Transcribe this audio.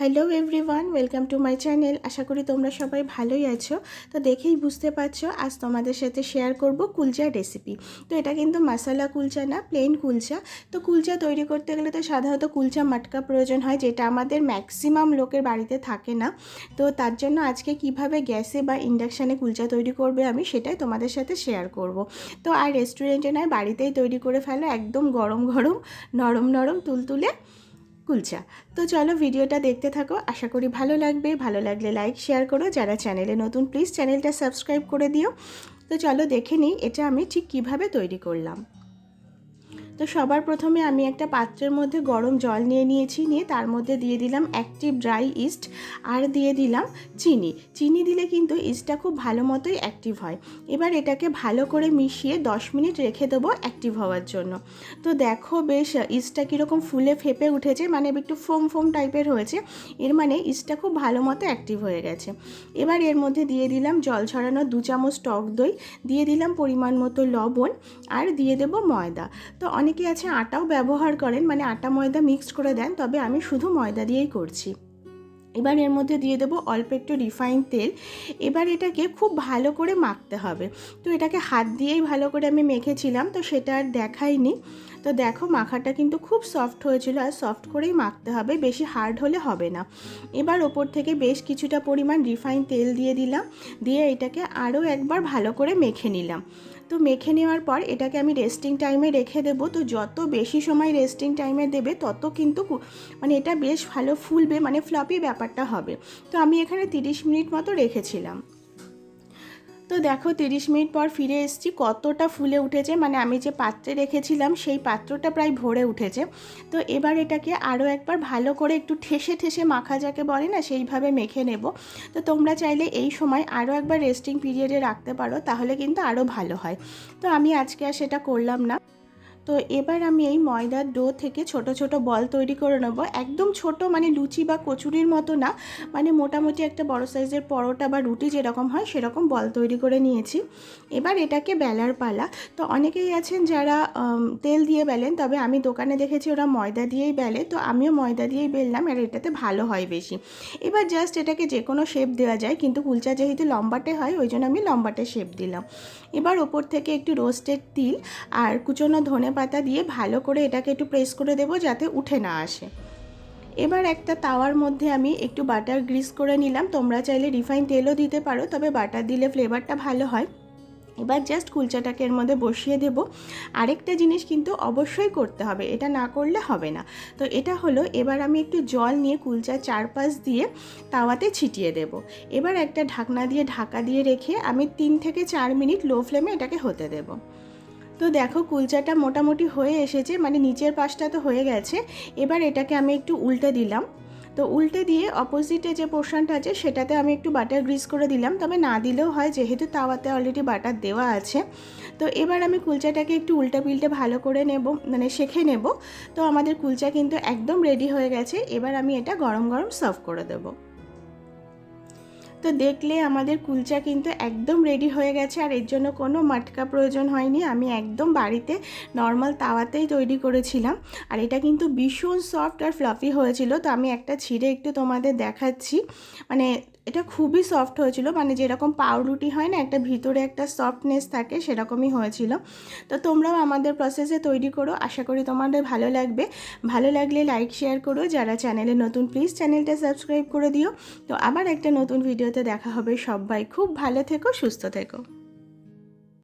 Hello everyone welcome to my channel আশা করি তোমরা সবাই ভালোই আছো। তো দেখেই বুঝতে পারছ, আজ তোমাদের সাথে শেয়ার করব কুলচার রেসিপি তো এটা কিন্তু মশালা কুলচা না প্লেন কুলচা। তো কুলচা তৈরি করতে গেলে তো সাধারণত কুলচা মাটকা প্রয়োজন হয়, যেটা আমাদের ম্যাক্সিমাম লোকের বাড়িতে থাকে না। তো তার জন্য আজকে কীভাবে গ্যাসে বা ইন্ডাকশানে কুলচা তৈরি করবে আমি সেটাই তোমাদের সাথে শেয়ার করব। তো আর রেস্টুরেন্টে নয়, বাড়িতেই তৈরি করে ফেলো, একদম গরম গরম, নরম নরম, তুলতুলে। কুলচা। তো চলো ভিডিওটা দেখতে থাকো। আশা করি ভালো লাগবে। ভালো লাগলে লাইক শেয়ার করো। যারা চ্যানেলে নতুন প্লিজ চ্যানেলটা সাবস্ক্রাইব করে দিও। তো চলো দেখে নিই এটা আমি ঠিক কীভাবে তৈরি করলাম। তো সবার প্রথমে আমি একটা পাত্রের মধ্যে গরম জল নিয়ে নিয়েছি, নিয়ে তার মধ্যে দিয়ে দিলাম অ্যাক্টিভ ড্রাই ইস্ট আর দিয়ে দিলাম চিনি। চিনি দিলে কিন্তু ইস্টটা খুব ভালো মতোই অ্যাক্টিভ হয়। এবার এটাকে ভালো করে মিশিয়ে 10 মিনিট রেখে দেবো অ্যাক্টিভ হওয়ার জন্য। তো দেখো বেশ ইস্টটা কীরকম ফুলে ফেপে উঠেছে মানে একটু ফোম ফোম টাইপের হয়েছে। এর মানে ইস্টটা খুব ভালো মতো অ্যাক্টিভ হয়ে গেছে। এবার এর মধ্যে দিয়ে দিলাম জল ছড়ানো দু চামচ টক দই, দিয়ে দিলাম পরিমাণ মতো লবণ আর দিয়ে দেবো ময়দা। তো অনেকে আছে? আটাও ব্যবহার করেন। মানে আটা ময়দা মিক্সড করে দেন। তবে আমি শুধু ময়দা দিয়েই করছি। এবার এর মধ্যে দিয়ে দেবো অল্প একটু রিফাইন তেল। এবার এটাকে খুব ভালো করে মাখতে হবে। তো এটাকে হাত দিয়েই ভালো করে আমি মেখেছিলাম। তো সেটা আর দেখাইনি। তো দেখো মাখাটা কিন্তু খুব সফট হয়েছিল। আর সফট করেই মাখতে হবে। বেশি হার্ড হলে হবে না। এবার ওপর থেকে বেশ কিছুটা পরিমাণ রিফাইন তেল দিয়ে দিলাম। দিয়ে এটাকে আরও একবার ভালো করে মেখে নিলাম। তো মেখে নেওয়ার পর এটাকে আমি রেস্টিং টাইমে রেখে দেবো। তো যত বেশি সময় রেস্টিং টাইমে দেবে, তত কিন্তু মানে এটা বেশ ভালো ফুলবে মানে ফ্লপি ব্যাপারটা হবে। তো আমি এখানে 30 মিনিট মতো রেখেছিলাম। তো দেখো তিরিশ মিনিট পর ফিরে এসেছি, কতটা ফুলে উঠেছে। মানে আমি যে পাত্রে রেখেছিলাম, সেই পাত্রটা প্রায় ভরে উঠেছে। তো এবার এটাকে আরও একবার ভালো করে একটু ঠেসে ঠেসে মাখা যাকে বলে না, সেইভাবে মেখে নেব। তো তোমরা চাইলে এই সময় আরও একবার রেস্টিং পিরিয়ডে রাখতে পারো, তাহলে কিন্তু আরও ভালো হয়। তো আমি আজকে আর সেটা করলাম না। তো এবার আমি এই ময়দার ডো থেকে ছোট ছোট বল তৈরি করে নেব। একদম ছোট মানে লুচি বা কচুরির মতো না। মানে মোটামুটি একটা বড় সাইজের পরোটা বা রুটি যেরকম হয় সেরকম বল তৈরি করে নিয়েছি। এবার এটাকে বেলার পালা। তো অনেকেই আছেন যারা তেল দিয়ে বেলেন, তবে আমি দোকানে দেখেছি ওরা ময়দা দিয়েই বেলে। তো আমিও ময়দা দিয়েই বেললাম আর এটাতে ভালো হয় বেশি। এবার জাস্ট এটাকে যে কোনো শেপ দেওয়া যায়, কিন্তু কুলচা যেহেতু লম্বাটে হয়, ওই জন্য আমি লম্বাটে শেপ দিলাম। এবার ওপর থেকে একটু রোস্টেড তিল আর কুচনো ধনে পাতা দিয়ে ভালো করে এটাকে একটু প্রেস করে দেবো যাতে উঠে না আসে। এবার একটা তাওয়ার মধ্যে আমি একটু বাটার গ্রিস করে নিলাম। তোমরা চাইলে রিফাইন তেলও দিতে পারো, তবে বাটার দিলে ফ্লেভারটা ভালো হয়। এবার জাস্ট কুলচাটাকে এর মধ্যে বসিয়ে দেব। আরেকটা জিনিস কিন্তু অবশ্যই করতে হবে, এটা না করলে হবে না। তো এটা হলো, এবার আমি একটু জল নিয়ে কুলচা চারপাশ দিয়ে তাওয়াতে ছিটিয়ে দেব। এবার একটা ঢাকনা দিয়ে ঢাকা দিয়ে রেখে আমি তিন থেকে চার মিনিট লো ফ্লেমে এটাকে হতে দেবো। তো দেখো কুলচাটা মোটামুটি হয়ে এসেছে মানে নিচের পাশটা তো হয়ে গেছে। এবার এটাকে আমি একটু উল্টে দিলাম। তো উল্টে দিয়ে অপোজিটে যে পোর্শনটা আছে, সেটাতে আমি একটু বাটার গ্রিস করে দিলাম। তবে না দিলেও হয়, যেহেতু তাওয়াতে অলরেডি বাটার দেওয়া আছে। তো এবার আমি কুলচাটাকে একটু উল্টে পিল্টে ভালো করে নেব মানে শেখে নেব। তো আমাদের কুলচা কিন্তু একদম রেডি হয়ে গেছে। এবার আমি এটা গরম গরম সার্ভ করে দেবো। তো দেখলে আমাদের কুলচা কিন্তু একদম রেডি হয়ে গেছে আর এর জন্য কোনো মাটকা প্রয়োজন হয়নি। আমি একদম বাড়িতে নর্মাল তাওয়াতেই তৈরি করেছিলাম। আর এটা কিন্তু ভীষণ সফট আর ফ্লাফি হয়েছিল। তো আমি একটা ছিঁড়ে একটু তোমাদের দেখাচ্ছি। মানে এটা খুবই সফট হয়েছিল। মানে যেরকম পাউরুটি হয় না, একটা ভিতরে একটা সফটনেস থাকে, সেরকমই হয়েছিল। তো তোমরাও আমাদের প্রসেসে তৈরি করো। আশা করি তোমাদের ভালো লাগবে। ভালো লাগলে লাইক শেয়ার করো। যারা চ্যানেলে নতুন প্লিজ চ্যানেলটা সাবস্ক্রাইব করে দিও। তো আবার একটা নতুন ভিডিওতে দেখা হবে সবাই। খুব ভালো থেকো, সুস্থ থেকো।